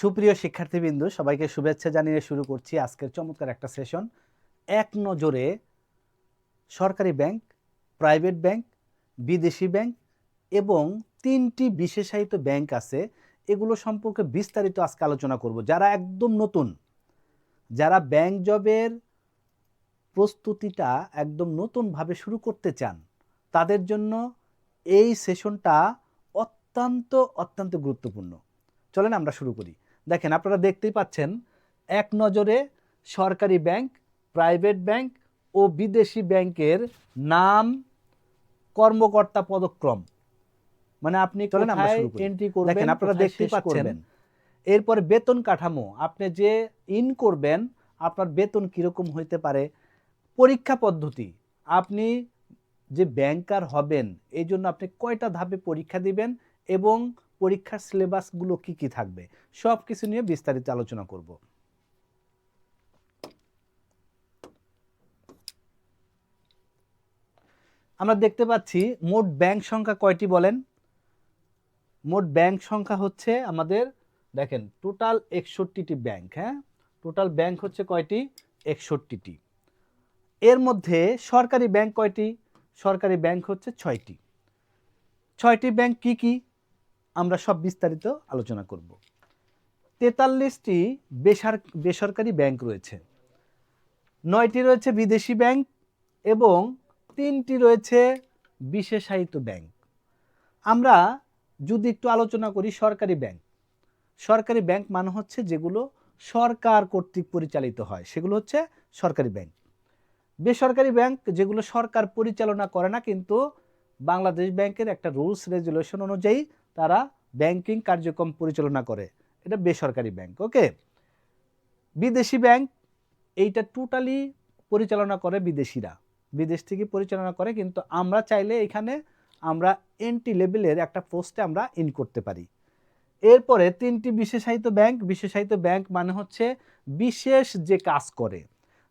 সুপ্রিয় শিক্ষার্থীবৃন্দ, সবাইকে শুভেচ্ছা জানিয়ে শুরু করছি আজকের চমৎকার একটা সেশন এক নজরে সরকারি ব্যাংক প্রাইভেট ব্যাংক, বিদেশি ব্যাংক এবং তিনটি বিশেষায়িত ব্যাংক আছে। এগুলো সম্পর্কে বিস্তারিত আজকে আলোচনা করব। যারা একদম নতুন, যারা ব্যাংক জবের প্রস্তুতিটা একদম নতুনভাবে শুরু করতে চান, তাদের জন্য এই সেশনটা অত্যন্ত অত্যন্ত গুরুত্বপূর্ণ। চলেন আমরা শুরু করি। দেখেন আপনারা দেখতেই পাচ্ছেন এক নজরে সরকারি ব্যাংক প্রাইভেট ব্যাংক ও বিদেশি ব্যাংকের নাম কর্মকর্তা পদক্রম মানে আপনি। এন্ট্রি করবেন আপনারা দেখতেই পাচ্ছেন। এরপরে বেতন কাঠামো আপনি যে ইন করবেন আপনার বেতন কীরকম হইতে পারে পরীক্ষা পদ্ধতি আপনি যে ব্যাংকার হবেন এই জন্য আপনি কয়টা ধাপে পরীক্ষা দিবেন এবং পরীক্ষার সিলেবাসগুলো কি কি থাকবে? সব কিছু নিয়ে বিস্তারিত আলোচনা করব। আমরা দেখতে পাচ্ছি, মোট ব্যাংক সংখ্যা কয়টি বলেন? মোট ব্যাংক সংখ্যা হচ্ছে আমাদের, দেখেন, টোটাল একষট্টিটি ব্যাংক হ্যাঁ? টোটাল ব্যাংক হচ্ছে কয়টি? একষট্টিটি। এর মধ্যে সরকারি ব্যাংক কয়টি? সরকারি ব্যাংক হচ্ছে ছয়টি। ছয়টি ব্যাংক কি কি? আমরা সব বিস্তারিত আলোচনা করব। তেতাল্লিশটি বেসার, বেসরকারি ব্যাংক রয়েছে। নয়টি রয়েছে বিদেশি ব্যাংক এবং তিনটি রয়েছে বিশেষায়িত ব্যাংক। আমরা যদি একটু আলোচনা করি সরকারি ব্যাংক। সরকারি ব্যাংক মানে হচ্ছে যেগুলো সরকার কর্তৃক পরিচালিত হয়। সেগুলো হচ্ছে সরকারি ব্যাংক। বেসরকারি ব্যাংক যেগুলো সরকার পরিচালনা করে না, কিন্তু বাংলাদেশ ব্যাংকের একটা রুলস, রেজুলেশন অনুযায়ী তারা ব্যাংকিং কার্যক্রম পরিচালনা করে। এটা বেসরকারি ব্যাংক ওকে বিদেশি ব্যাংক এইটা টোটালি পরিচালনা করে বিদেশিরা। বিদেশ থেকে পরিচালনা করে, কিন্তু আমরা চাইলে এখানে আমরা এন্টি লেভেলের একটা পোস্টে আমরা ইন করতে পারি। এরপরে তিনটি বিশেষায়িত ব্যাংক বিশেষায়িত ব্যাংক মানে হচ্ছে বিশেষ যে কাজ করে,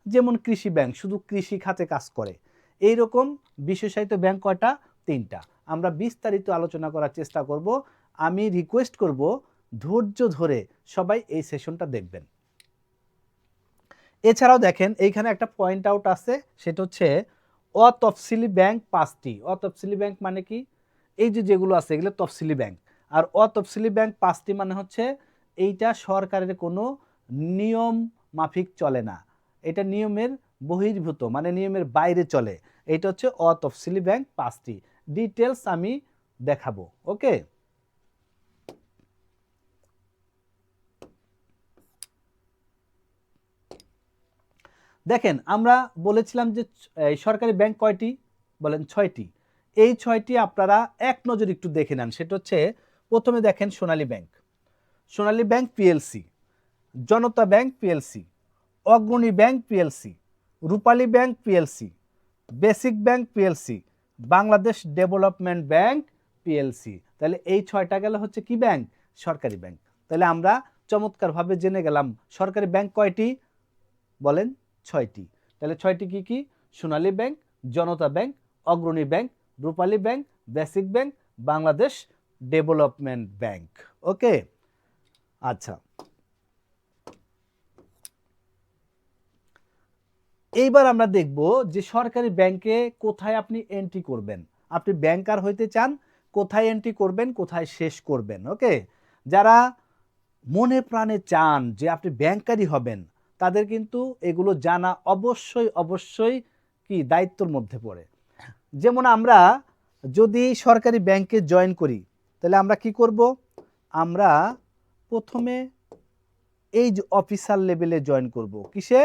যেমন কৃষি ব্যাংক শুধু কৃষি খাতে কাজ করে। এই রকম বিশেষায়িত ব্যাংক কয়টা? তিনটা। আমরা বিস্তারিত আলোচনা করার চেষ্টা করব। আমি রিকোয়েস্ট করব ধৈর্য ধরে সবাই এই সেশনটা দেখবেন। এছাড়াও দেখেন, এইখানে একটা পয়েন্ট আউট আছে, সেটা হচ্ছে অতফসিলি ব্যাংক পাঁচটি। অতফসিলি ব্যাংক মানে কি? এই যে যেগুলো আছে, এগুলো তফসিলি ব্যাংক। আর অতফসিলি ব্যাংক পাঁচটি মানে হচ্ছে এইটা সরকারের কোনো নিয়ম মাফিক চলে না। এটা নিয়মের বহির্ভূত মানে নিয়মের বাইরে চলে। এটা হচ্ছে অতফসিলি ব্যাংক পাঁচটি। ডিটেলস আমি দেখাবো ওকে দেখেন, আমরা বলেছিলাম যে সরকারি ব্যাংক কয়টি? বলেন ছয়টি। এই ছয়টি আপনারা এক নজর একটু দেখে নেন, সেটা হচ্ছে, প্রথমে দেখেন Sonali bank. Sonali bank PLC Janata bank PLC Agrani bank PLC Rupali bank PLC basic bank PLC Bangladesh development bank PLC. তাহলে এই ছয়টা গেলে হচ্ছে কি ব্যাংক? সরকারি ব্যাংক। তাহলে আমরা চমৎকারভাবে জেনে গেলাম সরকারি ব্যাংক কয়টি? বলেন ছয়টি। তাহলে ছয়টি কি কি? Sonali bank, Janata bank, Agrani bank, Rupali bank, basic bank, Bangladesh development bank. Okay? আচ্ছা। এইবার আমরা দেখব যে সরকারি ব্যাংকে কোথায় আপনি এন্ট্রি করবেন। আপনি ব্যাংকার হইতে চান, কোথায় এন্ট্রি করবেন, কোথায় শেষ করবেন ওকে যারা মনে প্রাণে চান যে আপনি ব্যাংকারই হবেন, তাদের কিন্তু এগুলো জানা অবশ্যই অবশ্যই কি দায়িত্বর মধ্যে পড়ে। যেমন আমরা যদি সরকারি ব্যাংকে জয়েন করি, তাহলে আমরা কি করব? আমরা প্রথমে এই যে অফিসার লেভেলে জয়েন করব। কিসে?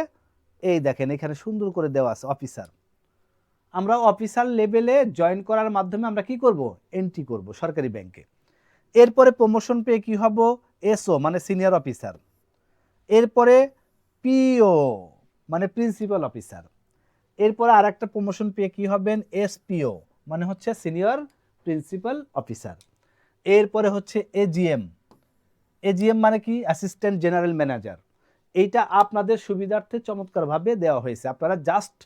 এই দেখেন, এখানে সুন্দর করে দেওয়া আছে অফিসার আমরা অফিসার লেভেলে জয়েন করার মাধ্যমে আমরা কি করব? এন্ট্রি করব সরকারি ব্যাংকে এরপরে প্রমোশন পেয়ে কি হব? এসও মানে সিনিয়র অফিসার এরপরে পিও মানে প্রিন্সিপাল অফিসার এরপরে আর একটা প্রমোশন পেয়ে কি হবেন? এসপিও মানে হচ্ছে সিনিয়র প্রিন্সিপাল অফিসার এরপরে হচ্ছে এজিএম এজিএম মানে কি? অ্যাসিস্ট্যান্ট জেনারেল ম্যানেজার এইটা আপনাদের সুবিধার্থে চমৎকারভাবে দেওয়া হয়েছে। আপনারা জাস্ট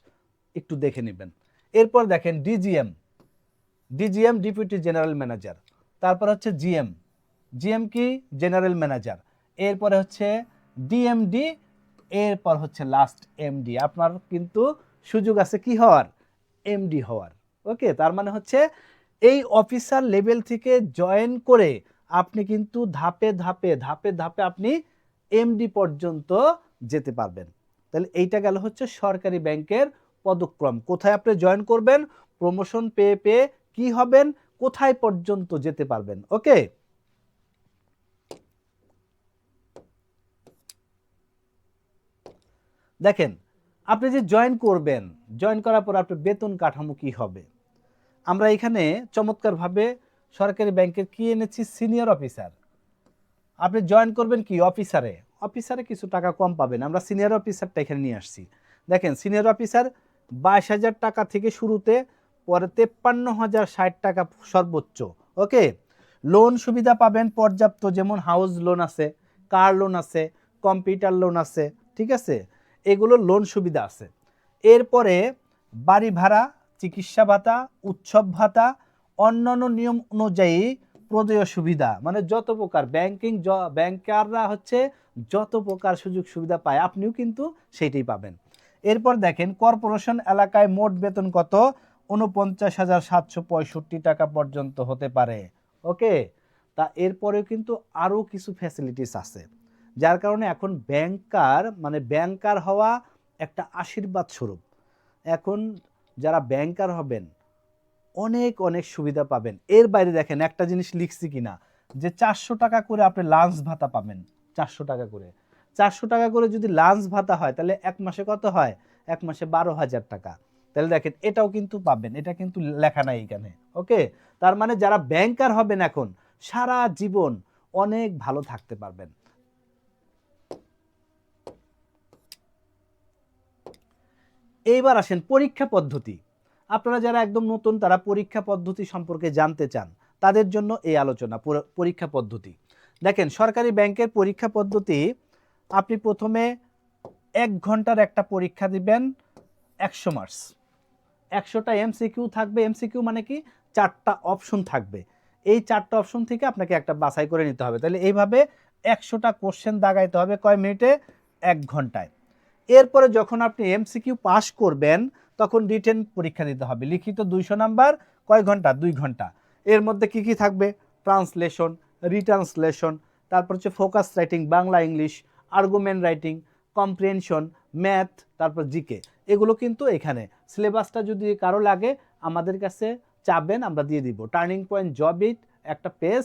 একটু দেখে নেবেন। এরপর দেখেন DGM DGM deputy general manager তারপর হচ্ছে জিএম জিএম কি? জেনারেল ম্যানেজার এরপরে হচ্ছে ডিএমডি এরপর হচ্ছে লাস্ট এমডি আপনার কিন্তু সুযোগ আছে কি হওয়ার? এমডি হওয়ার। ওকে? তার মানে হচ্ছে এই অফিসার লেভেল থেকে জয়েন করে আপনি কিন্তু ধাপে ধাপে ধাপে ধাপে আপনি এমডি পর্যন্ত যেতে পারবেন। তাহলে এইটা গেল হচ্ছে সরকারি ব্যাংকের পদক্রম। কোথায় আপনি জয়েন করবেন প্রমোশন পেয়ে পেয়ে কি হবেন, কোথায় পর্যন্ত যেতে পারবেন, ওকে? দেখেন, আপনি যে জয়েন করবেন জয়েন করার পর আপনার বেতন কাঠামো কি হবে? আমরা এখানে চমৎকারভাবে সরকারি ব্যাংকের কি এনেছি? সিনিয়র অফিসার আপনি জয়েন করবেন কি অফিসারে অফিসারে কিছু টাকা কম পাবেন। আমরা সিনিয়র অফিসারটা এখানে নিয়ে আসছি। দেখেন সিনিয়র অফিসার বাইশ হাজার টাকা থেকে শুরুতে পরে তেপ্পান্ন হাজার ষাট টাকা সর্বোচ্চ ওকে লোন সুবিধা পাবেন পর্যাপ্ত যেমন হাউস লোন আছে কার লোন আছে কম্পিউটার লোন আছে, ঠিক আছে? এগুলো লোন সুবিধা আছে। এরপরে বাড়ি ভাড়া, চিকিৎসা ভাতা, উৎসব ভাতা, অন্যান্য নিয়ম অনুযায়ী প্রদেয় সুবিধা। মানে যত প্রকার ব্যাংকিং ব্যাংকাররা হচ্ছে যত প্রকার সুযোগ সুবিধা পায়, আপনিও কিন্তু সেইটাই পাবেন। এরপর দেখেন কর্পোরেশন এলাকায় মোট বেতন কত? উনপঞ্চাশ হাজার সাতশো পঁয়ষট্টি টাকা পর্যন্ত হতে পারে। ওকে তা এরপরেও কিন্তু আরও কিছু ফ্যাসিলিটিস আছে। যার কারণে এখন ব্যাংকার মানে ব্যাংকার হওয়া একটা আশীর্বাদ স্বরূপ। এখন যারা ব্যাংকার হবেন অনেক অনেক সুবিধা পাবেন। এর বাইরে দেখেন একটা জিনিস লিখছি কিনা, যে চারশো টাকা করে আপনি লাঞ্চ ভাতা পাবেন, চারশো টাকা করে। চারশো টাকা করে যদি লাঞ্চ ভাতা হয়, তাহলে এক মাসে কত হয়? এক মাসে বারো হাজার টাকা। তাহলে দেখেন এটাও কিন্তু পাবেন, এটা কিন্তু লেখা নাই এখানে, ওকে? তার মানে যারা ব্যাংকার হবেন এখন, সারা জীবন অনেক ভালো থাকতে পারবেন। এইবার আসেন পরীক্ষা পদ্ধতি। আপনারা যারা একদম নতুন, তারা পরীক্ষা পদ্ধতি সম্পর্কে জানতে চান, তাদের জন্য এই আলোচনা পরীক্ষা পদ্ধতি। দেখেন, সরকারি ব্যাংকের পরীক্ষা পদ্ধতি, আপনি প্রথমে এক ঘণ্টার একটা পরীক্ষা দিবেন একশো মার্কস। একশোটা এমসিকিউ থাকবে, এমসিকিউ মানে কি? চারটা অপশন থাকবে। এই চারটা অপশন থেকে আপনাকে একটা বাছাই করে নিতে হবে। তাহলে এইভাবে একশোটা কোশ্চেন দাগাইতে হবে কয় মিনিটে? এক ঘন্টায়। এরপরে যখন আপনি এমসিকিউ পাস করবেন তখন রিটেন পরীক্ষা দিতে হবে। লিখিত দুইশো নাম্বার, কয় ঘণ্টা? দুই ঘণ্টা। এর মধ্যে কি কি থাকবে? ট্রান্সলেশন রিট্রান্সলেশন তারপর হচ্ছে focus writing Bangla English argument writing comprehension math তারপর জিকে। এগুলো কিন্তু এখানে। সিলেবাসটা যদি কারও লাগে, আমাদের কাছে চাবেন, আমরা দিয়ে দিব। টার্নিং পয়েন্ট জব ইট একটা পেজ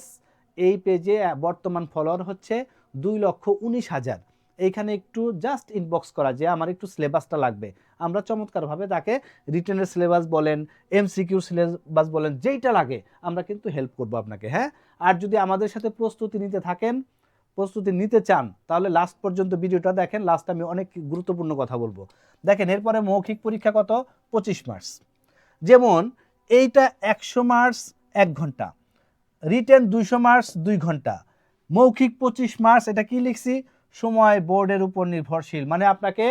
এই পেজে বর্তমান ফলোয়ার হচ্ছে দুই লক্ষ উনিশ হাজার। এইখানে একটু জাস্ট ইনবক্স করা যে আমার একটু সিলেবাসটা লাগবে। আমরা চমৎকারভাবে তাকে রিটেনের সিলেবাস বলেন এমসিকিউ সিলেবাস বলেন, যেইটা লাগে আমরা কিন্তু হেল্প করব আপনাকে হ্যাঁ? আর যদি আমাদের সাথে প্রস্তুতি নিতে থাকেন, প্রস্তুতি নিতে চান, তাহলে লাস্ট পর্যন্ত ভিডিওটা দেখেন লাস্ট আমি অনেক গুরুত্বপূর্ণ কথা বলব। দেখেন, এরপরে মৌখিক পরীক্ষা কত? পঁচিশ মার্কস যেমন, এইটা একশো মার্কস এক ঘণ্টা। রিটেন দুইশো মার্কস দুই ঘণ্টা। মৌখিক পঁচিশ মার্কস এটা কি লিখছি? সময় বোর্ডের উপর নির্ভরশীল। মানে আপনাকে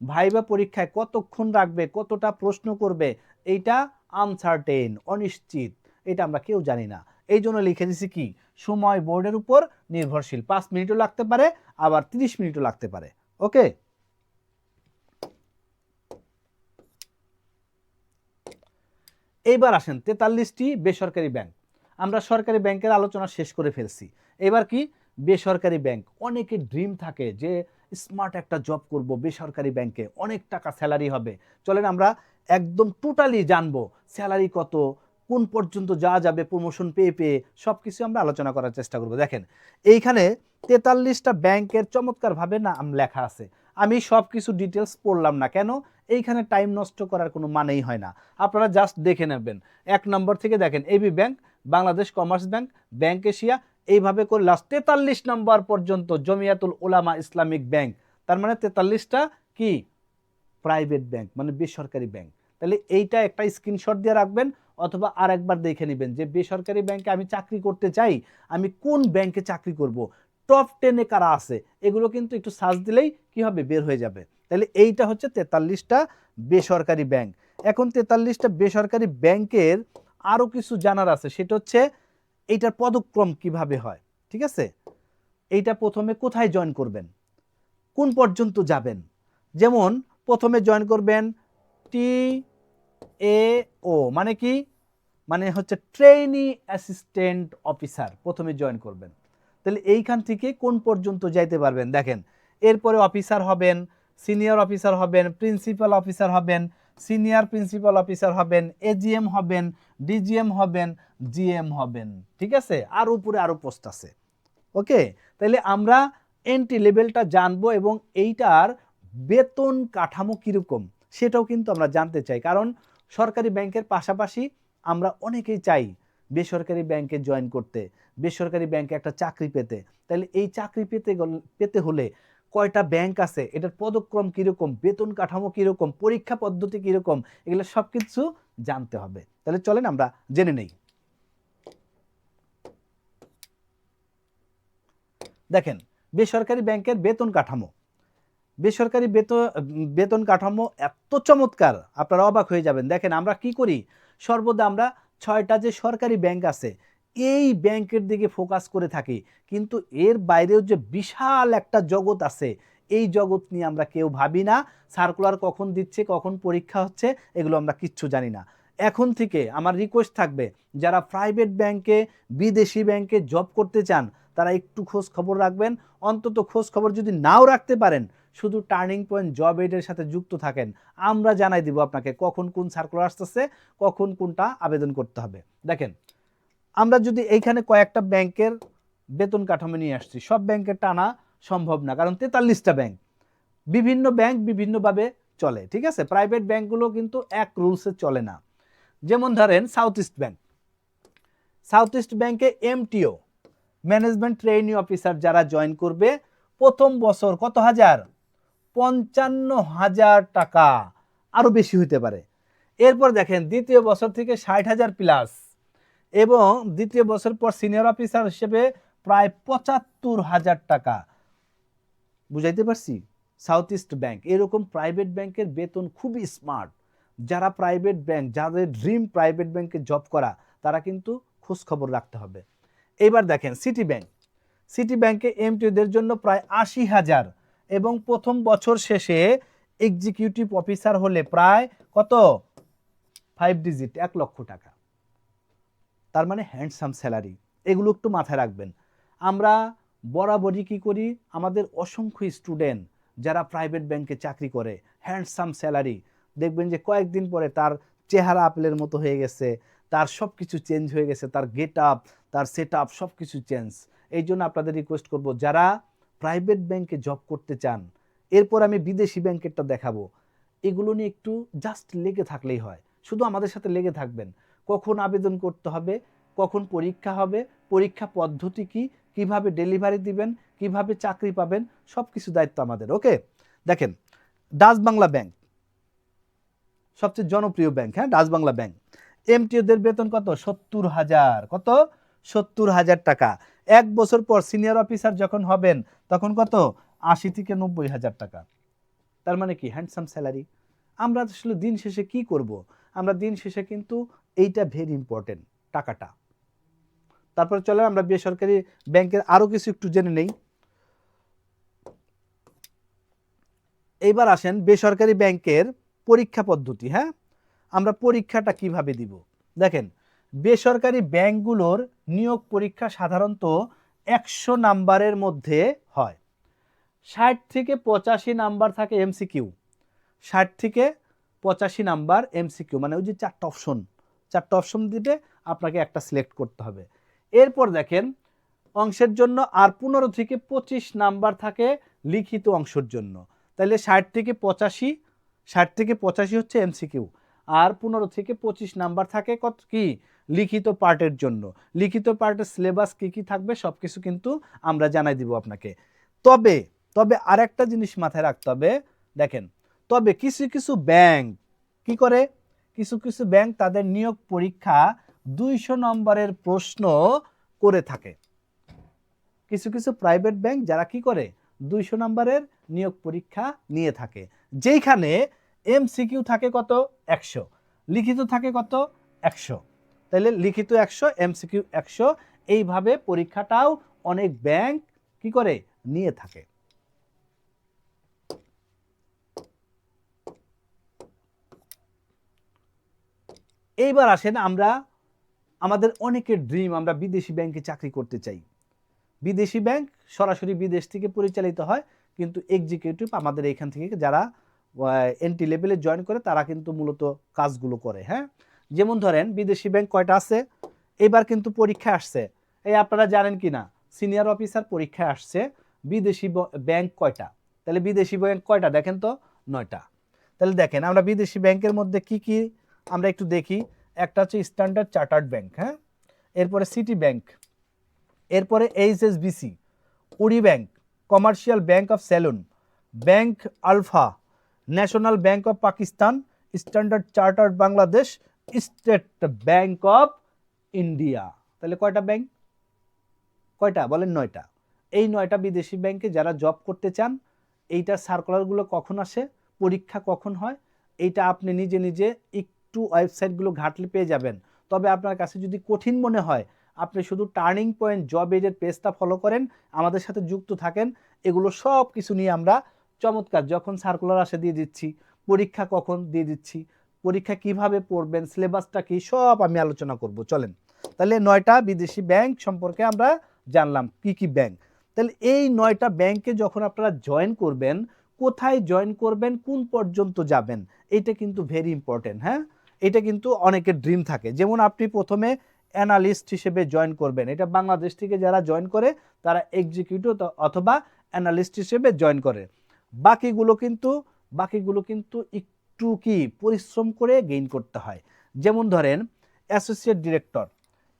ভাইবা পরীক্ষায় কতক্ষণ রাখবে, কতটা প্রশ্ন করবে, এইটা আনসার্টেন অনিশ্চিত। এটা আমরা কেউ জানি না। এই জন্য লিখে দিছি কি? সময় বোর্ডের উপর নির্ভরশীল। পাঁচ মিনিটও লাগতে পারে, আবার তিরিশ মিনিটও লাগতে পারে। ওকে? এইবার আসেন, তেতাল্লিশটি বেসরকারি ব্যাংক। আমরা সরকারি ব্যাংকের আলোচনা শেষ করে ফেলছি। এবার কি? বেসরকারি ব্যাংক। অনেকের ড্রিম থাকে যে স্মার্ট একটা জব করব বেসরকারি ব্যাংকে, অনেক টাকা স্যালারি হবে। চলেন আমরা একদম টোটালি জানব স্যালারি কত, কোন পর্যন্ত যাওয়া যাবে প্রমোশন পেয়ে পেয়ে সব কিছু আমরা আলোচনা করার চেষ্টা করব। দেখেন, এইখানে তেতাল্লিশটা ব্যাংকের চমৎকারভাবে নাম লেখা আছে। আমি সব কিছু ডিটেলস পড়লাম না। কেন? এইখানে টাইম নষ্ট করার কোনো মানেই হয় না। আপনারা জাস্ট দেখে নেবেন। এক নম্বর থেকে দেখেন AB bank Bangladesh commerce bank bank Asia এইভাবে করে লাস্ট তেতাল্লিশ নম্বর পর্যন্ত জমিয়াতুল ওলামা ইসলামিক ব্যাংক, তার মানে তেতাল্লিশটা কি? প্রাইভেট ব্যাংক মানে বেসরকারি ব্যাংক তাহলে এইটা একটা স্ক্রিনশট দিয়ে রাখবেন অথবা আর একবার দেখে নেবেন যে বেসরকারি ব্যাংকে আমি চাকরি করতে চাই, আমি কোন ব্যাংকে চাকরি করব? টপ টেনে কারা আছে? এগুলো কিন্তু একটু সার্চ দিলেই কি হবে? বের হয়ে যাবে। তাহলে এইটা হচ্ছে তেতাল্লিশটা বেসরকারি ব্যাংক এখন তেতাল্লিশটা বেসরকারি ব্যাংকের আরও কিছু জানার আছে, সেটা হচ্ছে এইটার পদক্রম কীভাবে হয়? ঠিক আছে? এইটা প্রথমে কোথায় জয়েন করবেন? কোন পর্যন্ত যাবেন? যেমন, প্রথমে জয়েন করবেন টি এ ও মানে কি? মানে হচ্ছে ট্রেনি অ্যাসিস্ট্যান্ট অফিসার প্রথমে জয়েন করবেন। তাহলে এইখান থেকে কোন পর্যন্ত যাইতে পারবেন? দেখেন, এরপরে অফিসার হবেন সিনিয়র অফিসার হবেন প্রিন্সিপাল অফিসার হবেন সিনিয়র প্রিন্সিপাল অফিসার হবেন এজিএম হবেন ডিজিএম হবেন জিএম হবেন, ঠিক আছে? আর উপরে আরও পোস্ট আছে। ওকে? তাহলে আমরা এন্ট্রি লেভেলটা জানব এবং এইটার বেতন কাঠামো কীরকম সেটাও কিন্তু আমরা জানতে চাই। কারণ সরকারি ব্যাংকের পাশাপাশি আমরা অনেকেই চাই বেসরকারি ব্যাংকে জয়েন করতে, বেসরকারি ব্যাংকে একটা চাকরি পেতে। তাহলে এই চাকরি পেতে পেতে হলে কয়টা ব্যাংক আছে, এটার পদক্রম কীরকম, বেতন কাঠামো কীরকম, পরীক্ষা পদ্ধতি কীরকম, এগুলো সব কিছু জানতে হবে। তাহলে চলেন আমরা জেনে নেই। দেখেন, বেসরকারি ব্যাংকের বেতন কাঠামো। বেসরকারি বেতন বেতন কাঠামো এত চমৎকার, আপনারা অবাক হয়ে যাবেন। দেখেন, আমরা কি করি? সর্বদা আমরা ছয়টা যে সরকারি ব্যাংক আছে এই ব্যাংকের দিকে ফোকাস করে থাকি। কিন্তু এর বাইরেও যে বিশাল একটা জগৎ আছে, এই জগৎ নিয়ে আমরা কেউ ভাবি না। সার্কুলার কখন দিচ্ছে, কখন পরীক্ষা হচ্ছে, এগুলো আমরা কিচ্ছু জানি না। এখন থেকে আমার রিকোয়েস্ট থাকবে, যারা প্রাইভেট ব্যাংকে বিদেশি ব্যাংকে জব করতে চান, তারা একটু খোঁজ খবর রাখবেন। অন্তত খোঁজ খবর যদি নাও রাখতে পারেন, শুধু টার্নিং পয়েন্ট জব এডের সাথে যুক্ত থাকেন। আমরা জানাই দিব আপনাকে কখন কোন সার্কুলার আসতেছে, কখন কোনটা আবেদন করতে হবে। দেখেন আমরা যদি এইখানে কয়েকটা ব্যাংকের বেতন কাঠামো নিয়ে আসছি, সব ব্যাংকের টানা সম্ভব না, কারণ তেতাল্লিশটা ব্যাংক। বিভিন্ন ব্যাংক বিভিন্নভাবে চলে, ঠিক আছে? প্রাইভেট ব্যাংকগুলো কিন্তু এক রুলসে চলে না। যেমন ধরেন south east bank south east ব্যাংকে এমটিও ম্যানেজমেন্ট ট্রেনিং অফিসার যারা জয়েন করবে, প্রথম বছর কত হাজার? পঞ্চান্ন হাজার টাকা, আরও বেশি হতে পারে। এরপর দেখেন, দ্বিতীয় বছর থেকে ষাট হাজার প্লাস এবং দ্বিতীয় বছর পর সিনিয়র অফিসার হিসেবে প্রায় পঁচাত্তর হাজার টাকা। বুঝাইতে পারছি? সাউথ ইস্ট ব্যাংক এরকম প্রাইভেট ব্যাংকের বেতন খুবই স্মার্ট যারা প্রাইভেট ব্যাংক যাদের ড্রিম প্রাইভেট ব্যাংকে জব করা, তারা কিন্তু খোঁজ খবর রাখতে হবে। এবার দেখেন সিটি ব্যাংক সিটি ব্যাংকে এমটিওদের জন্য প্রায় আশি হাজার এবং প্রথম বছর শেষে এক্সিকিউটিভ অফিসার হলে প্রায় কত? ফাইভ ডিজিট এক লক্ষ টাকা। তার মানে হ্যান্ডসাম স্যালারি এগুলো একটু মাথায় রাখবেন। আমরা বরাবরই কি করি? আমাদের অসংখ্য স্টুডেন্ট যারা প্রাইভেট ব্যাংকে চাকরি করে হ্যান্ডসাম স্যালারি দেখবেন যে কয়েকদিন পরে তার চেহারা আপেলের মতো হয়ে গেছে, তার সব কিছু চেঞ্জ হয়ে গেছে, তার গেট আপ তার সেট আপ সব কিছু চেঞ্জ এই জন্য আপনাদের রিকোয়েস্ট করব, যারা প্রাইভেট ব্যাংকে জব করতে চান, এরপর আমি বিদেশি ব্যাংকেরটা দেখাবো। এগুলো নিয়ে একটু জাস্ট লেগে থাকলেই হয়। শুধু আমাদের সাথে লেগে থাকবেন। কখন আবেদন করতে হবে, কখন পরীক্ষা হবে, পরীক্ষা পদ্ধতি কি, কীভাবে ডেলিভারি দিবেন, কীভাবে চাকরি পাবেন সব কিছু দায়িত্ব আমাদের ওকে দেখেন, ডাচ বাংলা ব্যাংক, সবচেয়ে জনপ্রিয় ব্যাংক হ্যাঁ ডাচ বাংলা ব্যাংক। এমটিওদের বেতন কত? সত্তর হাজার। কত? সত্তর হাজার টাকা। এক বছর পর সিনিয়র অফিসার যখন হবেন, তখন কত? আশি থেকে নব্বই হাজার টাকা। তার মানে কি? হ্যান্ডসাম স্যালারি আমরা আসলে দিন শেষে কি করব? আমরা দিন শেষে কিন্তু এইটা ভেরি ইম্পর্টেন্ট টাকাটা। তারপরে চলে আমরা বেসরকারি ব্যাংকের আরও কিছু একটু জেনে নেই। এইবার আসেন বেসরকারি ব্যাংকের পরীক্ষা পদ্ধতি হ্যাঁ? আমরা পরীক্ষাটা কীভাবে দিব? দেখেন, বেসরকারি ব্যাংকগুলোর নিয়োগ পরীক্ষা সাধারণত একশো নাম্বারের মধ্যে হয়। ষাট থেকে পঁচাশি নাম্বার থাকে এমসিকিউ ষাট থেকে পঁচাশি নাম্বার এমসিকিউ মানে ওই যে চারটা অপশন চারটা অপশন দিবে আপনাকে একটা সিলেক্ট করতে হবে। এরপর দেখেন, অংশের জন্য আর পনেরো থেকে পঁচিশ নাম্বার থাকে লিখিত অংশের জন্য। তাহলে ষাট থেকে পঁচাশি, ষাট থেকে পঁচাশি হচ্ছে এমসিকিউ আর পনেরো থেকে পঁচিশ নাম্বার থাকে কত কি? লিখিত পার্টের জন্য। লিখিত পার্টের সিলেবাস কী কী থাকবে সব কিছু কিন্তু আমরা জানাই দিব আপনাকে। তবে তবে আরেকটা জিনিস মাথায় রাখতে হবে, দেখেন তবে কিছু কিছু ব্যাংক কি করে? কিছু কিছু ব্যাংক তাদের নিয়োগ পরীক্ষা দুইশো নম্বরের প্রশ্ন করে থাকে। কিছু কিছু প্রাইভেট ব্যাংক যারা কি করে? দুইশো নম্বরের নিয়োগ পরীক্ষা নিয়ে থাকে। যেইখানে এমসিকিউ থাকে কত? একশো। লিখিত থাকে কত? একশো। তাহলে লিখিত একশো এমসিকিউ একশো। এইভাবে পরীক্ষাটাও অনেক ব্যাংক কি করে? নিয়ে থাকে। এইবার আসেন আমরা আমাদের অনেকের ড্রিম আমরা বিদেশি ব্যাংকে চাকরি করতে চাই। বিদেশি ব্যাংক সরাসরি বিদেশ থেকে পরিচালিত হয়, কিন্তু এক্সিকিউটিভ আমাদের এখান থেকে যারা এন্ট্রি লেভেলে জয়েন করে, তারা কিন্তু মূলত কাজগুলো করে হ্যাঁ? যেমন ধরেন, বিদেশি ব্যাংক কয়টা আছে? এবার কিন্তু পরীক্ষা আসছে। এই আপনারা জানেন কি না? সিনিয়র অফিসার পরীক্ষা আসছে, বিদেশি ব্যাংক কয়টা? তাহলে বিদেশি ব্যাংক কয়টা? দেখেন তো, নয়টা। তাহলে দেখেন, আমরা বিদেশি ব্যাংকের মধ্যে কি কি আমরা একটু দেখি। একটা হচ্ছে স্ট্যান্ডার্ড চার্টার্ড ব্যাংক হ্যাঁ? এরপরে সিটি ব্যাংক এরপরে HSBC Woori bank commercial bank of Ceylon bank Alfa national bank of Pakistan standard chartered Bangladesh state bank of India তাহলে কয়টা ব্যাংক কয়টা? বলেন নয়টা। এই নয়টা বিদেশি ব্যাংকে যারা জব করতে চান, এইটা সার্কুলারগুলো কখন আসে? পরীক্ষা কখন হয়? এইটা আপনি নিজে নিজে একটু ওয়েবসাইটগুলো ঘাটলে পেয়ে যাবেন। তবে আপনার কাছে যদি কঠিন মনে হয়, আপনি শুধু টার্নিং পয়েন্ট জব এজের পেজটা ফলো করেন, আমাদের সাথে যুক্ত থাকেন, এগুলো সব কিছু নিয়ে আমরা চমৎকার যখন সার্কুলার আসে দিয়ে দিচ্ছি, পরীক্ষা কখন দিয়ে দিচ্ছি, পরীক্ষা কীভাবে পড়বেন সিলেবাসটা কি, সব আমি আলোচনা করব। চলেন, তাহলে নয়টা বিদেশি ব্যাংক সম্পর্কে আমরা জানলাম, কি কি ব্যাংক তাহলে এই নয়টা ব্যাংকে যখন আপনারা জয়েন করবেন, কোথায় জয়েন করবেন, কোন পর্যন্ত যাবেন এটা কিন্তু ভেরি ইম্পর্টেন্ট হ্যাঁ? এটা কিন্তু অনেকের ড্রিম থাকে। যেমন আপনি প্রথমে অ্যানালিস্ট হিসেবে জয়েন করবেন। এটা বাংলাদেশ থেকে যারা জয়েন করে, তারা এক্সিকিউটিভ অথবা অ্যানালিস্ট হিসেবে জয়েন করে। বাকিগুলো কিন্তু বাকিগুলো কিন্তু একটু কি পরিশ্রম করে গেইন করতে হয়। যেমন ধরেন অ্যাসোসিয়েট ডিরেক্টর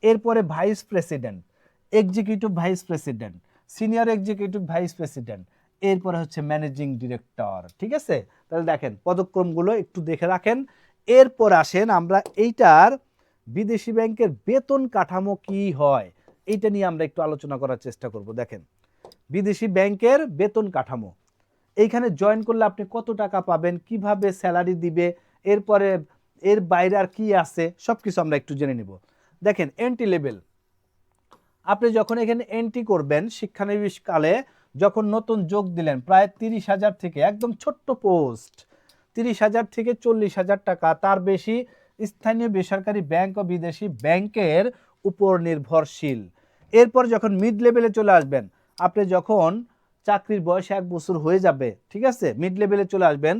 এরপরে vice president executive vice president senior executive vice president এরপরে হচ্ছে ম্যানেজিং ডিরেক্টর ঠিক আছে? তাহলে দেখেন, পদক্রমগুলো একটু দেখে রাখেন। এরপর আসেন আমরা এইটার বিদেশি ব্যাংকের বেতন কাঠামো কি হয়? এইটা নিয়ে আমরা একটু আলোচনা করার চেষ্টা করব। দেখেন, বিদেশি ব্যাংকের বেতন কাঠামো। এইখানে জয়েন করলে আপনি কত টাকা পাবেন, কীভাবে স্যালারি দিবে, এরপরে এর বাইরে আর কি আছে সব কিছু আমরা একটু জেনে নিব। দেখেন এন্ট্রি লেভেল আপনি যখন এখানে এন্ট্রি করবেন শিক্ষানবিশকালে যখন নতুন যোগ দিলেন, প্রায় তিরিশ হাজার থেকে একদম ছোট্ট পোস্ট তিরিশ হাজার থেকে চল্লিশ হাজার টাকা। তার বেশি স্থানীয় বেসরকারি ব্যাংক ও বিদেশি ব্যাংকের উপর নির্ভরশীল। এরপর যখন মিড লেভেলে চলে আসবেন, আপনি যখন চাকরির বয়স এক বছর হয়ে যাবে, ঠিক আছে? মিড লেভেলে চলে আসবেন,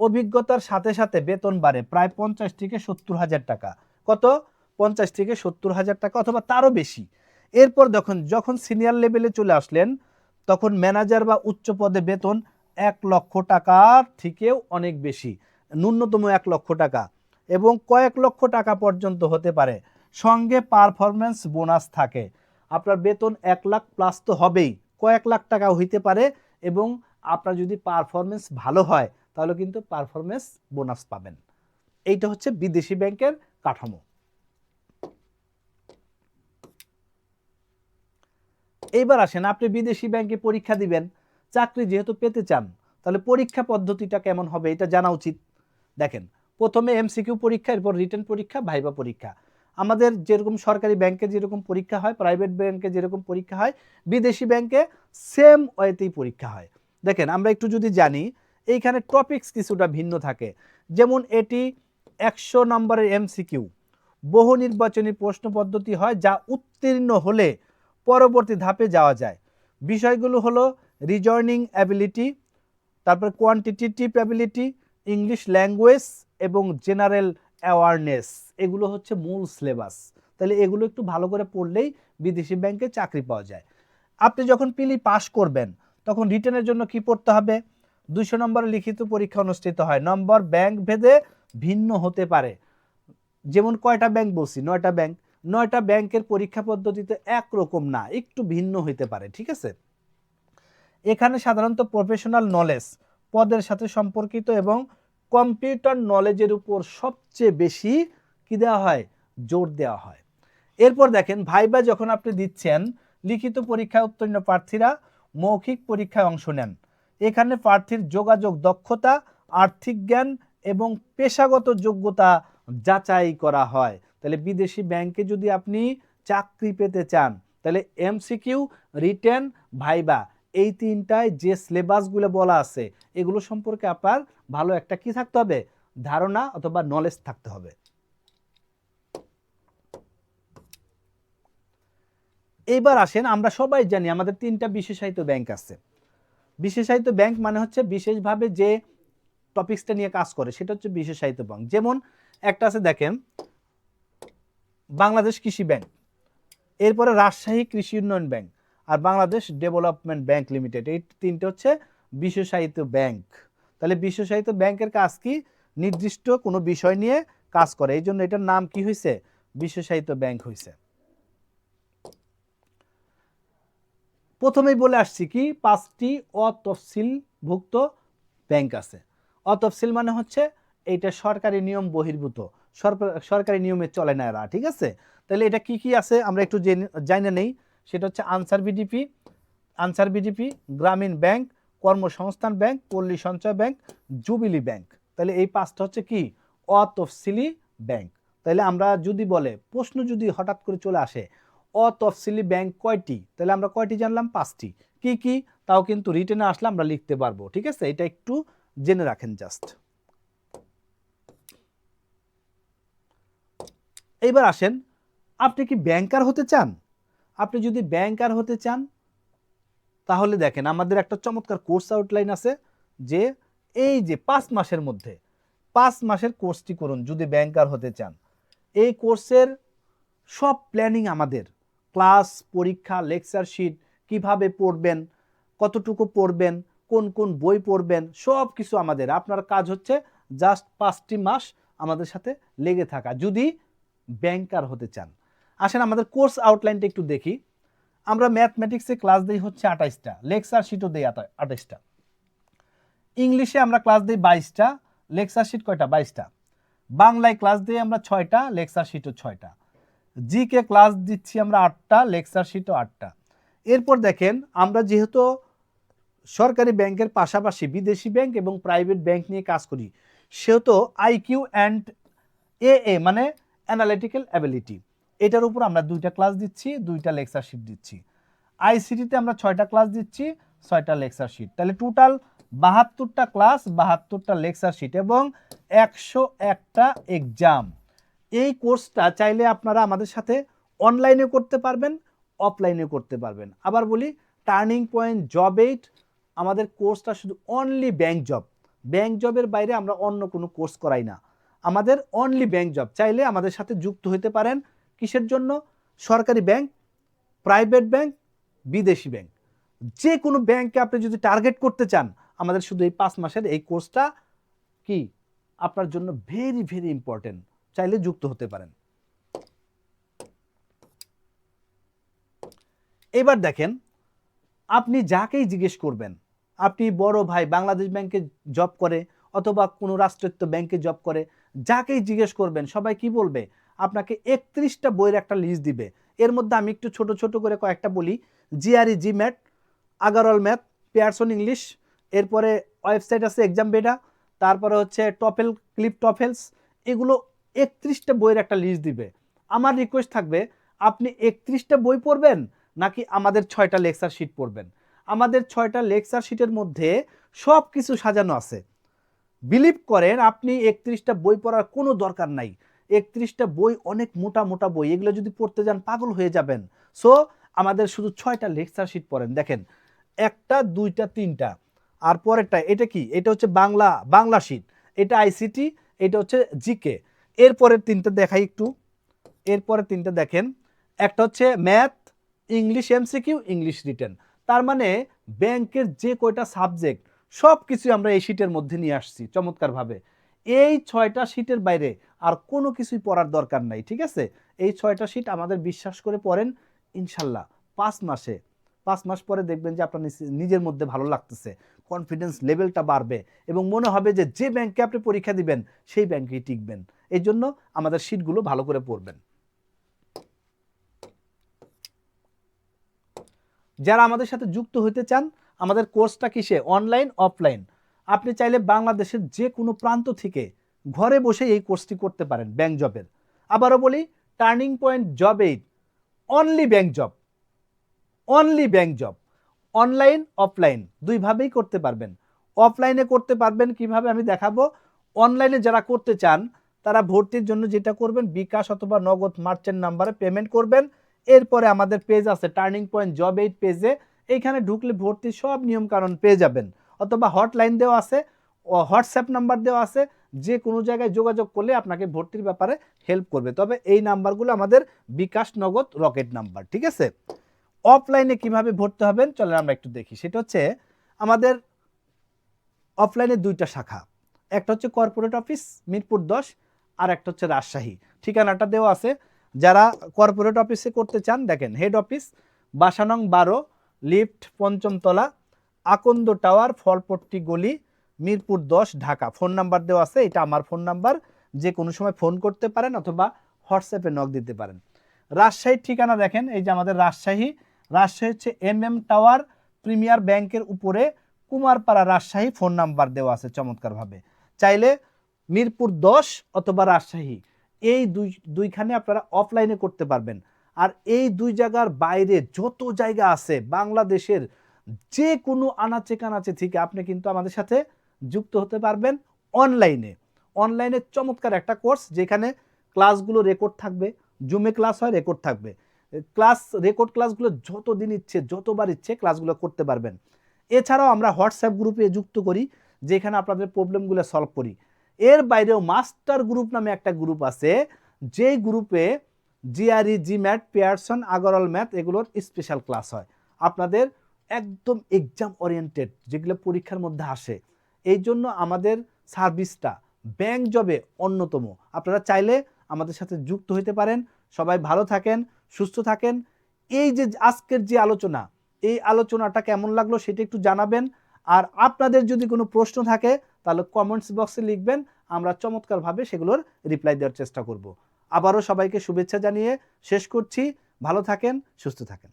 অভিজ্ঞতার সাথে সাথে বেতন বাড়ে প্রায় পঞ্চাশ থেকে সত্তর হাজার টাকা। কত? পঞ্চাশ থেকে সত্তর হাজার টাকা অথবা তারও বেশি। এরপর যখন যখন সিনিয়র লেভেলে চলে আসলেন, তখন ম্যানেজার বা উচ্চ পদে বেতন এক লক্ষ টাকার থেকেও অনেক বেশি, ন্যূনতম এক লক্ষ টাকা এবং কয়েক লক্ষ টাকা পর্যন্ত হতে পারে। সঙ্গে পারফরমেন্স বোনাস থাকে। আপনার বেতন এক লাখ প্লাস তো হবেই, কয়েক লাখ টাকা হইতে পারে এবং আপনার যদি পারফরমেন্স ভালো হয়, তাহলে কিন্তু পারফরমেন্স বোনাস পাবেন। এইটা হচ্ছে বিদেশি ব্যাংকের কাঠামো। এইবার আসেন, আপনি বিদেশি ব্যাংকে পরীক্ষা দিবেন। চাকরি যেহেতু পেতে চান, তাহলে পরীক্ষা পদ্ধতিটা কেমন হবে এটা জানা উচিত। দেখেন, প্রথমে এমসিকিউ পরীক্ষা, এরপর রিটার্ন পরীক্ষা, ভাইবা পরীক্ষা। আমাদের যেরকম সরকারি ব্যাংকে যেরকম পরীক্ষা হয়, প্রাইভেট ব্যাংকে যেরকম পরীক্ষা হয়, বিদেশি ব্যাংকে সেম ওয়েতেই পরীক্ষা হয়। দেখেন, আমরা একটু যদি জানি, এইখানে টপিকস কিছুটা ভিন্ন থাকে। যেমন এটি একশো নম্বরের এমসিকিউ। বহু নির্বাচনী প্রশ্ন পদ্ধতি হয় যা উত্তীর্ণ হলে পরবর্তী ধাপে যাওয়া যায়। বিষয়গুলো হলো রিজর্নিং অ্যাবিলিটি তারপর কোয়ান্টিটেটিভ অ্যাবিলিটি ইংলিশ ল্যাঙ্গুয়েজ এবং জেনারেল অ্যাওয়ারনেস এগুলো হচ্ছে মূল সিলেবাস তাহলে এগুলো একটু ভালো করে পড়লেই বিদেশি ব্যাংকে চাকরি পাওয়া যায়। আপনি যখন পিলি পাস করবেন, তখন রিটেনের জন্য কি পড়তে হবে? দুইশো নম্বরের লিখিত পরীক্ষা অনুষ্ঠিত হয়। নম্বর ব্যাংক ভেদে ভিন্ন হতে পারে। যেমন কয়টা ব্যাংক বলছি? নয়টা ব্যাংক। নয়টা ব্যাংকের পরীক্ষা পদ্ধতিতে একরকম না, একটু ভিন্ন হইতে পারে, ঠিক আছে? এখানে সাধারণত প্রফেশনাল নলেজ পদের সাথে সম্পর্কিত এবং কম্পিউটার নলেজের উপর সবচেয়ে বেশি কি দেওয়া হয়? জোর দেওয়া হয়। এরপর দেখেন, ভাইবা যখন আপনি দিচ্ছেন, লিখিত পরীক্ষায় উত্তীর্ণ প্রার্থীরা মৌখিক পরীক্ষায় অংশ নেন। এখানে প্রার্থীর যোগাযোগ দক্ষতা, আর্থিক জ্ঞান এবং পেশাগত যোগ্যতা যাচাই করা হয়। তাহলে বিদেশি ব্যাংকে যদি আপনি চাকরি পেতে চান, তাহলে এমসিকিউ রিটেন ভাইবা এই তিনটায় যে সিলেবাসগুলো বলা আছে, এগুলো সম্পর্কে আপনার ভালো একটা কি থাকতে হবে? ধারণা অথবা নলেজ থাকতে হবে। এইবার আসেন, আমরা সবাই জানি আমাদের তিনটা বিশেষায়িত ব্যাংক আছে। বিশেষায়িত ব্যাংক মানে হচ্ছে বিশেষভাবে যে টপিক্সটা নিয়ে কাজ করে, সেটা হচ্ছে বিশেষায়িত ব্যাংক যেমন একটা আছে দেখেন, বাংলাদেশ কৃষি ব্যাংক এরপরে রাজশাহী কৃষি উন্নয়ন ব্যাংক আর বাংলাদেশ ডেভেলপমেন্ট ব্যাংক লিমিটেড, এই তিনটে হচ্ছে বিশেষায়িত ব্যাংক। তাহলে বিশেষায়িত ব্যাংকের কাজ কি? নির্দিষ্ট কোনো বিষয় নিয়ে কাজ করে। এই জন্য এটার নাম কি হয়েছে বিশেষায়িত ব্যাংক হয়েছে প্রথমেই বলে আসছি কি, পাঁচটি অতফসিলভুক্ত ব্যাংক আছে। অতফসিল মানে হচ্ছে এটা সরকারি নিয়ম বহির্ভূত। সরকারি নিয়মে চলে না এরা, ঠিক আছে? তাহলে এটা কি কি আছে? আমরা একটু জেনে- জানে নেই। সেটা হচ্ছে Ansar VDP Ansar VDP, Grameen bank, Karmasangsthan bank, Palli Sanchay bank, jubilee bank. তাহলে এই পাঁচটা হচ্ছে কি? অতফসিলি ব্যাংক। তাহলে আমরা যদি বলে, প্রশ্ন যদি হঠাৎ করে চলে আসে, অতফসিলি ব্যাংক কয়টি? তাহলে আমরা কয়টি জানলাম? পাঁচটি। কি কি? তাও কিন্তু রিটেনে আসলে আমরা লিখতে পারব, ঠিক আছে? এটা একটু জেনে রাখেন জাস্ট। এইবার আসেন, আপনি কি ব্যাংকার হতে চান? আপনি যদি ব্যাংকার হতে চান, তাহলে দেখেন আমাদের একটা চমৎকার কোর্স আউটলাইন আছে যে এই যে পাঁচ মাসের মধ্যে, পাঁচ মাসের কোর্সটি করুন যদি ব্যাংকার হতে চান। এই কোর্সের সব প্ল্যানিং আমাদের। ক্লাস পরীক্ষা লেকচার শিট কীভাবে পড়বেন, কতটুকু পড়বেন, কোন কোন বই পড়বেন, সব কিছু আমাদের। আপনার কাজ হচ্ছে জাস্ট পাঁচটি মাস আমাদের সাথে লেগে থাকা। যদি ব্যাংকার হতে চান আসেন আমাদের কোর্স আউটলাইনটা একটু দেখি। আমরা ম্যাথমেটিক্সে ক্লাস দিই হচ্ছে আঠাইশটা লেকচার শিটও দিই আঠাইশটা ইংলিশে আমরা ক্লাস দিই বাইশটা, লেকচার শিট কয়টা? বাইশটা। বাংলায় ক্লাস দিই আমরা ছয়টা, লেকচার শিটও ছয়টা। জিকে ক্লাস দিচ্ছি আমরা আটটা, লেকচার শিটও আটটা। এরপর দেখেন, আমরা যেহেতু সরকারি ব্যাংকের পাশাপাশি বিদেশি ব্যাংক এবং প্রাইভেট ব্যাংক নিয়ে কাজ করি, সেহেতু আইকিউ অ্যান্ড এ এ মানে অ্যানালিটিক্যাল অ্যাবিলিটি। এটার উপর আমরা দুইটা ক্লাস দিচ্ছি, দুইটা লেকচার শিট দিচ্ছি। আইসিটিতে আমরা ছয়টা ক্লাস দিচ্ছি, ছয়টা লেকচার শিট তাহলে টোটাল বাহাত্তরটা ক্লাস বাহাত্তরটা লেকচার শিট এবং একশো একটা এক্সাম এই কোর্সটা চাইলে আপনারা আমাদের সাথে অনলাইনে করতে পারবেন অফলাইনে করতে পারবেন। আবার বলি টার্নিং পয়েন্ট জব এইট আমাদের কোর্সটা শুধু অনলি ব্যাংক জব ব্যাংক জবের বাইরে আমরা অন্য কোনো কোর্স করাই না। আমাদের অনলি ব্যাংক জব চাইলে আমাদের সাথে যুক্ত হতে পারেন কিসের জন্য? সরকারি ব্যাংক, প্রাইভেট ব্যাংক, বিদেশি ব্যাংক। যে কোনো ব্যাংকে আপনি যদি টার্গেট করতে চান, আমাদের শুধু এই পাঁচ মাসের এই কোর্সটা কি? আপনার জন্য ভেরি ভেরি ইম্পর্টেন্ট চাইলে যুক্ত হতে পারেন। এবার দেখেন, আপনি যাকেই জিজ্ঞেস করবেন, আপনি বড় ভাই বাংলাদেশ ব্যাংকে জব করে অথবা কোনো রাষ্ট্রায়ত্ত ব্যাংকে জব করে, যাকেই জিজ্ঞেস করবেন, সবাই কি বলবে? আপনাকে একত্রিশটা বইয়ের একটা লিস্ট দিবে। এর মধ্যে আমি একটু ছোট ছোট করে কয়েকটা বলি। GRE GMAT Agarwal math, Pearson English, এরপরে ওয়েবসাইট আছে এক্সাম বেডা তারপরে হচ্ছে টপেল, ক্লিপ টফেলস এগুলো একত্রিশটা বইয়ের একটা লিস্ট দিবে। আমার রিকোয়েস্ট থাকবে, আপনি একত্রিশটা বই পড়বেন নাকি আমাদের ছয়টা লেকচার শিট পড়বেন? আমাদের ছয়টা লেকচার শিটের মধ্যে সব কিছু সাজানো আছে। বিলিভ করেন, আপনি একত্রিশটা বই পড়ার কোনো দরকার নাই। একত্রিশটা বই, অনেক মোটা মোটা বই, এগুলো যদি পড়তে যান পাগল হয়ে যাবেন। সো আমাদের শুধু ছয়টা লেকচার শিট পড়েন। দেখেন, একটা, দুইটা, তিনটা। আর পরেরটা, এটা কি? এটা হচ্ছে বাংলা বাংলা শিট এটা আইসিটি এটা হচ্ছে জিকে এরপরের তিনটা দেখাই একটু। এরপরের তিনটা দেখেন। একটা হচ্ছে math English MCQ English written তার মানে ব্যাংকের যে কয়টা সাবজেক্ট সব কিছু আমরা এই শিটের মধ্যে নিয়ে আসছি, চমৎকারভাবে। এই ছয়টা শিটের বাইরে আর কোনো কিছুই পড়ার দরকার নাই, ঠিক আছে? এই ছয়টা শিট আমাদের বিশ্বাস করে পড়েন, ইনশাল্লাহ। পাঁচ মাসে, পাঁচ মাস পরে দেখবেন যে আপনার নিজ- নিজের মধ্যে ভালো লাগতেছে। কনফিডেন্স লেভেলটা বাড়বে এবং মনে হবে যে যে ব্যাংকে আপনি পরীক্ষা দিবেন, সেই ব্যাংকেই টিকবেন। এই জন্য আমাদের শিটগুলো ভালো করে পড়বেন। যারা আমাদের সাথে যুক্ত হতে চান, আমাদের কোর্সটা কিসে? অনলাইন অফলাইন আপনি চাইলে বাংলাদেশের যে কোনো প্রান্ত থেকে ঘরে বসে এই কোর্সটি করতে পারেন ব্যাংক জবের আবারও বলি turning point job eight only bank job only bank job online offline দুইভাবেই করতে পারবেন। অফলাইনে করতে পারবেন কীভাবে আমি দেখাবো? অনলাইনে যারা করতে চান, তারা ভর্তির জন্য যেটা করবেন, বিকাশ অথবা নগদ মার্চেন্ট নাম্বারে পেমেন্ট করবেন। এরপরে আমাদের পেজ আছে টার্নিং পয়েন্ট জব এইট পেজে এইখানে ঢুকলে ভর্তির সব নিয়ম কানুন পেয়ে যাবেন। অথবা হটলাইন দেওয়া আছে হোয়াটসঅ্যাপ নাম্বার দেওয়া আছে, যে কোনো জায়গায় যোগাযোগ করলে আপনাকে ভর্তির ব্যাপারে হেল্প করবে। তবে এই নাম্বারগুলো আমাদের বিকাশ নগদ রকেট নাম্বার, ঠিক আছে? অফলাইনে কীভাবে ভর্তি হবেন, চলেন আমরা একটু দেখি। সেটা হচ্ছে, আমাদের অফলাইনে দুইটা শাখা। একটা হচ্ছে কর্পোরেট অফিস মিরপুর দশ, আর একটা হচ্ছে রাজশাহী। ঠিকানাটা দেওয়া আছে। যারা কর্পোরেট অফিসে করতে চান, দেখেন হেড অফিস বাসানং বারো লিফট পঞ্চমতলা আকন্দ টাওয়ার, ফলপট্টি গলি, মিরপুর দশ, ঢাকা। ফোন নাম্বার দেওয়া আছে, এটা আমার ফোন নাম্বার। যে কোনো সময় ফোন করতে পারেন অথবা হোয়াটসঅ্যাপে নক দিতে পারেন। রাজশাহীর ঠিকানা দেখেন, এই যে আমাদের রাজশাহী। রাজশাহী হচ্ছে এম এম টাওয়ার, প্রিমিয়ার ব্যাংকের উপরে কুমারপাড়া রাজশাহী ফোন নাম্বার দেওয়া আছে চমৎকারভাবে। চাইলে মিরপুর দশ অথবা রাজশাহী, এই দুই, দুইখানে আপনারা অফলাইনে করতে পারবেন। আর এই দুই জায়গার বাইরে যত জায়গা আছে, বাংলাদেশের যে কোনো আনাচে কানাচে থেকে আপনি কিন্তু আমাদের সাথে যুক্ত হতে পারবেন অনলাইনে। অনলাইনে চমৎকার একটা কোর্স যেখানে ক্লাসগুলো রেকর্ড থাকবে, জুমে ক্লাস হয়, রেকর্ড থাকবে। ক্লাস, রেকর্ড ক্লাসগুলো যত দিন ইচ্ছে, যতবার ইচ্ছে ক্লাসগুলো করতে পারবেন। এছাড়াও আমরা হোয়াটসঅ্যাপ গ্রুপে যুক্ত করি, যেখানে আপনাদের প্রবলেমগুলো সলভ করি। এর বাইরেও মাস্টার গ্রুপ নামে একটা গ্রুপ আছে যে গ্রুপে GRE GMAT Pearson, Agarwal math এগুলোর স্পেশাল ক্লাস হয়। আপনাদের একদম এক্সাম ওরিয়েন্টেড যেগুলো পরীক্ষার মধ্যে আসে। এই জন্য আমাদের সার্ভিসটা ব্যাংক জবে অন্যতম। আপনারা চাইলে আমাদের সাথে যুক্ত হতে পারেন। সবাই ভালো থাকেন, সুস্থ থাকেন। এই যে আজকের যে আলোচনা, এই আলোচনাটা কেমন লাগল সেটা একটু জানাবেন। আর আপনাদের যদি কোনো প্রশ্ন থাকে, তাহলে কমেন্টস বক্সে লিখবেন। আমরা চমৎকারভাবে সেগুলোর রিপ্লাই দেওয়ার চেষ্টা করব। আবারও সবাইকে শুভেচ্ছা জানিয়ে শেষ করছি। ভালো থাকেন, সুস্থ থাকেন।